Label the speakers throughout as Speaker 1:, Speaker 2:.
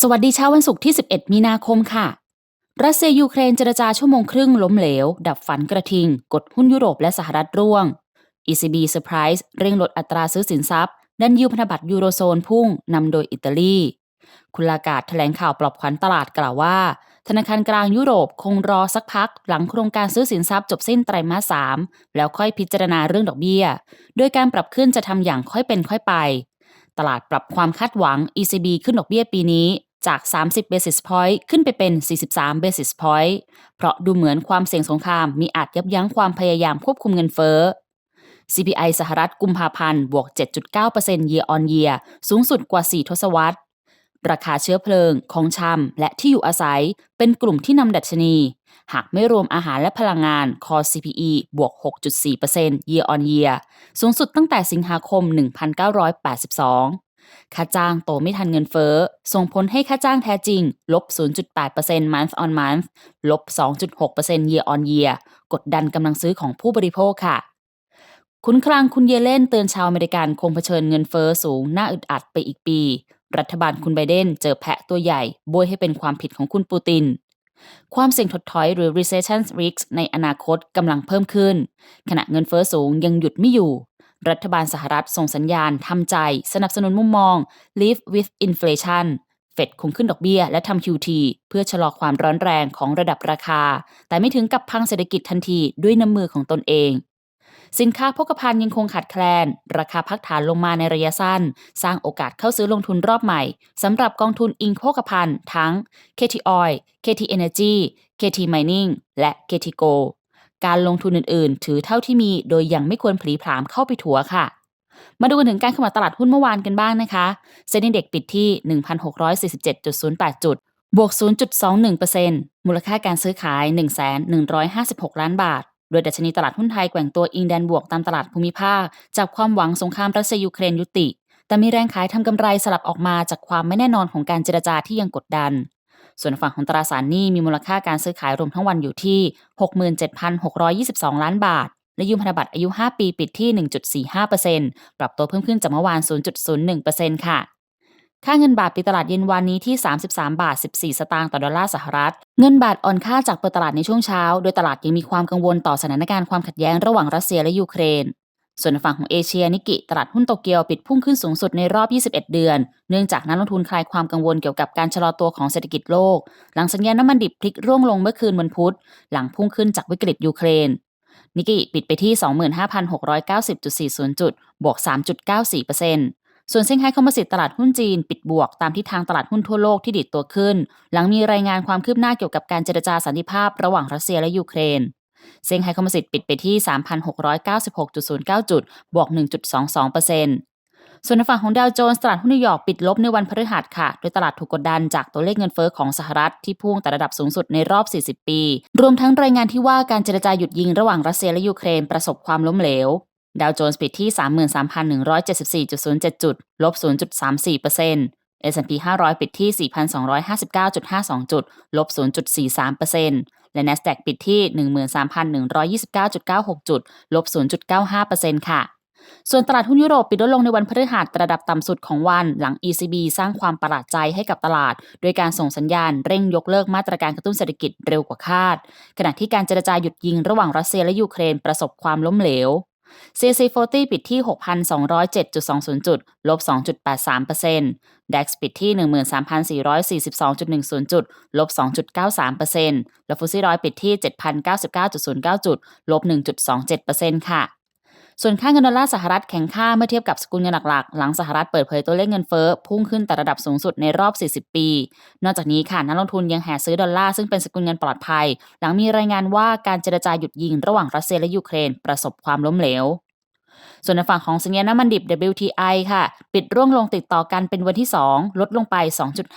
Speaker 1: สวัสดีเช้าวันศุกร์ที่ 11 มีนาคมค่ะ รัสเซียยูเครนเจรจาชั่วโมงครึ่งล้มเหลว ดับฝันกระทิง กดหุ้นยุโรปและสหรัฐร่วง ECB เซอร์ไพรส์เร่งลดอัตราซื้อสินทรัพย์ดันยิวพันธบัตรยูโรโซนพุ่งนำโดยอิตาลี คุณลากาดแถลงข่าวปลอบขวัญตลาดกล่าวว่า ธนาคารกลางยุโรปคงรอสักพัก หลังโครงการซื้อสินทรัพย์จบสิ้นไตรมาสสามแล้วค่อยพิจารณาเรื่องดอกเบี้ย โดยการปรับขึ้นจะทำอย่างค่อยเป็นค่อยไป ตลาดปรับความคาดหวัง ECB ขึ้นดอกเบี้ยปีนี้จาก 30 basis point ขึ้นไปเป็น 43 basis point เพราะดูเหมือนความเสี่ยงสงครามมีอาจยับยั้งความพยายามควบคุมเงินเฟ้อ CPI สหรัฐกุมภาพันธ์บวก 7.9% year on year สูงสุดกว่า 4 ทศวรรษ ราคาเชื้อเพลิง ของชำ และที่อยู่อาศัย เป็นกลุ่มที่นำดัชนี หากไม่รวมอาหารและพลังงาน Core CPE บวก 6.4% year on year สูงสุดตั้งแต่สิงหาคม 1982 ค่าจ้างโตไม่ทันเงินเฟ้อ ส่งผลให้ค่าจ้างแท้จริง ลบ 0.8% month on month ลบ 2.6% year on year กดดันกำลังซื้อของผู้บริโภคค่ะคุณคลังคุณเยเลนเตือนชาวอเมริกันคงเผชิญเงินเฟอ้อสูง น่าอึดอัดไปอีกปี รัฐบาลคุณไบเดนเจอแพะตัวใหญ่บวยให้เป็นความผิดของคุณปูติน ความเสี่ยงถดถอยหรือ recession risk ในอนาคตกำลังเพิ่มขึ้น ขณะเงินเฟอ้อสูงยังหยุดไม่อยู่ รัฐบาลสหรัฐส่งสัญญาณทำใจ สนับสนุนมุมมอง live with inflation เฟดคงขึ้นดอกเบี้ยและทำ QT เพื่อชะลอความร้อนแรงของระดับราคา แต่ไม่ถึงกับพังเศรษฐกิจทันทีด้วยน้ำมือของตนเอง สินค้าโภคภัณฑ์ยังคงขาดแคลน ราคาพักฐานลงมาในระยะสั้น สร้างโอกาสเข้าซื้อลงทุนรอบใหม่สำหรับกองทุนอิงโภคภัณฑ์ทั้ง KT Oil KT Energy KT Mining และ KT Go การลงทุนอื่นๆ ถือเท่าที่มีโดยยังไม่ควรผลีผลามเข้าไปถัวค่ะ มาดูกันถึงการขยับตลาดหุ้นเมื่อวานกันบ้างนะคะเซ็นดีเด็กปิดที่ 1,647.08 จุด บวก 0.21%มูลค่าการซื้อขาย 1,156 ล้านบาท โดยดัชนีตลาดหุ้นไทยแกว่งตัวอิงแดนบวกตามตลาดภูมิภาค จากความหวังสงครามรัสเซียยูเครนยุติ แต่มีแรงขายทำกำไรสลับออกมาจากความไม่แน่นอนของการเจรจาที่ยังกดดัน ส่วนฝั่งของตราสารหนี้มีมูลค่าการซื้อขายรวมทั้งวันอยู่ที่ 67,622 ล้านบาท และยืมพันธบัตรอายุ 5 ปีปิดที่ 1.45%ปรับตัวเพิ่มขึ้นจากเมื่อวาน 0.01%ค่ะ ค่าเงินบาทปิดตลาดเย็นวันนี้ที่ 33 บาท 14 สตางค์ต่อดอลลาร์สหรัฐ เงินบาทอ่อนค่าจากเปิดตลาดในช่วงเช้า โดยตลาดยังมีความกังวลต่อสถานการณ์ความขัดแย้งระหว่างรัสเซียและยูเครน ส่วนฝั่งของเอเชียนิกิตลาดหุ้นโตเกียวปิดพุ่งขึ้นสูงสุดในรอบ 21 เดือน เนื่องจากนักลงทุนคลายความกังวลเกี่ยวกับการชะลอตัวของเศรษฐกิจโลก หลังสัญญาณน้ำมันดิบพลิกร่วงลงเมื่อคืนวันพุธ หลังพุ่งขึ้นจากวิกฤตยูเครนนิกิปิดไปที่ 25,690.40 จุด บวก 3.94% ส่วนเซี่ยงไฮ้คอมโพสิตตลาดหุ้นจีน ปิดบวกตามทิศทางตลาดหุ้นทั่วโลกที่ดิดตัวขึ้น หลังมีรายงานความคืบหน้าเกี่ยวกับการเจรจาสันติภาพระหว่างรัสเซียและยูเครนเซี่ยงไฮ้คอมโพสิตปิดไปที่ 3,696.09 จุด บวก 1.22%ส่วนในฝั่งของดาวโจนส์ตลาดหุ้นนิวยอร์กปิดลบในวันพฤหัสค่ะ โดยตลาดถูกกดดันจากตัวเลขเงินเฟอ้อของสหรัฐที่พุ่งแต่ระดับสูงสุดในรอบ 40 ปี รวมทั้งรายงานที่ว่าการเจรจาหยุดยิงระหว่างรัสเซียและยูเครนประสบความล้มเหลว ดาวโจนส์ปิดที่ 33,174.07 จุด ลบ 0.34% S&P 500 ปิดที่ 4,259.52 จุด ลบ 0.43%และ NASDAQ ปิดที่ 13,129.96 จุด ลบ 0.95%ค่ะส่วนตลาดหุ้นยุโรปปิดลดลงในวันพฤหัสระดับต่ำสุดของวันหลัง ECB สร้างความประหลาดใจให้กับตลาด โดยการส่งสัญญาณเร่งยกเลิกมาตรการกระตุ้นเศรษฐกิจเร็วกว่าคาด ขณะที่การเจรจาหยุดยิงระหว่างรัสเซียและยูเครนประสบความล้มเหลว CAC 40 ปิดที่ 6,207.20 จุด ลบ 2.83% DAX ปิดที่ 13,442.10 จุด ลบ 2.93%และฟุตซี่ร้อยปิดที่ 7,099.09 จุด ลบ 1.27%ค่ะ ส่วนค่าเงินดอลลาร์สหรัฐแข็งค่าเมื่อเทียบกับสกุลเงินหลักๆ หลังสหรัฐเปิดเผยตัวเลขเงินเฟ้อพุ่งขึ้นแต่ระดับสูงสุดในรอบ 40 ปี นอกจากนี้ค่ะนักลงทุนยังแห่ซื้อดอลลาร์ซึ่งเป็นสกุลเงินปลอดภัย หลังมีรายงานว่าการเจรจาหยุดยิงระหว่างรัสเซียและยูเครนประสบความล้มเหลว ส่วนในฝั่งของสัญญาณน้ำมันดิบ WTI ค่ะ ปิดร่วงลงติดต่อกันเป็นวันที่ 2 ลดลงไป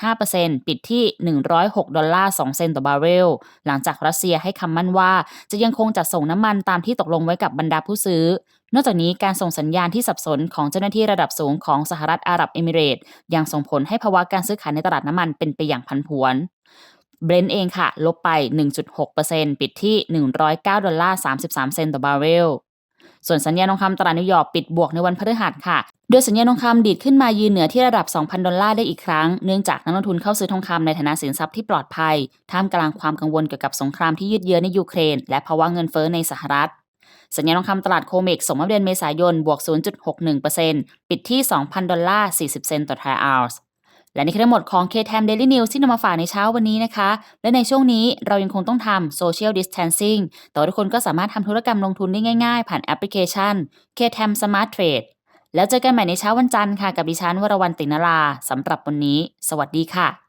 Speaker 1: 2.5%ปิดที่ 106 ดอลลาร์ 2 เซนต์ต่อบาร์เรล หลังจากรัสเซียให้คำมั่นว่า จะยังคงจัดส่งน้ำมันตามที่ตกลงไว้กับบรรดาผู้ซื้อ นอกจากนี้การส่งสัญญาณที่สับสนของเจ้าหน้าที่ระดับสูงของสหรัฐอาหรับเอมิเรต์ยังส่งผลให้ภาวะการซื้อขายในตลาดน้ำมันเป็นไปอย่างผันผวนเบรนท์เองค่ะ ลบไป 1.6%ปิดที่ 109 ดอลลาร์ 33 เซนต์ต่อบาร์เรล ส่วนสัญญาทองคำตลาดนิวยอร์กปิดบวกในวันพฤหัสค่ะโดยสัญญาทองคำดีดขึ้นมายืนเหนือที่ระดับ 2,000 ดอลลาร์ได้อีกครั้ง เนื่องจากนักลงทุนเข้าซื้อทองคำในฐานะสินทรัพย์ที่ปลอดภัย ท่ามกลางความกังวลเกี่ยวกับสงครามที่ยืดเยื้อในยูเครน และภาวะเงินเฟ้อในสหรัฐ สัญญาทองคำตลาดโคเมกส่งมาเดือนเมษายนบวก 0.61%ปิดที่ 2,000 ดอลลาร์ 40 เซนต์ต่อทรายออนซ์ และนี่คือทั้งหมดของ KTM Daily News ที่นำมาฝากในเช้าวันนี้นะคะ และในช่วงนี้เรายังคงต้องทำ Social Distancing แต่ทุกคนก็สามารถทำธุรกรรมลงทุนได้ง่ายๆ ผ่านแอปพลิเคชัน KTM Smart Trade แล้วเจอกันใหม่ในเช้าวันจันทร์ค่ะ กับดิฉันวรวรรณตินราสำหรับวันนี้ สวัสดีค่ะ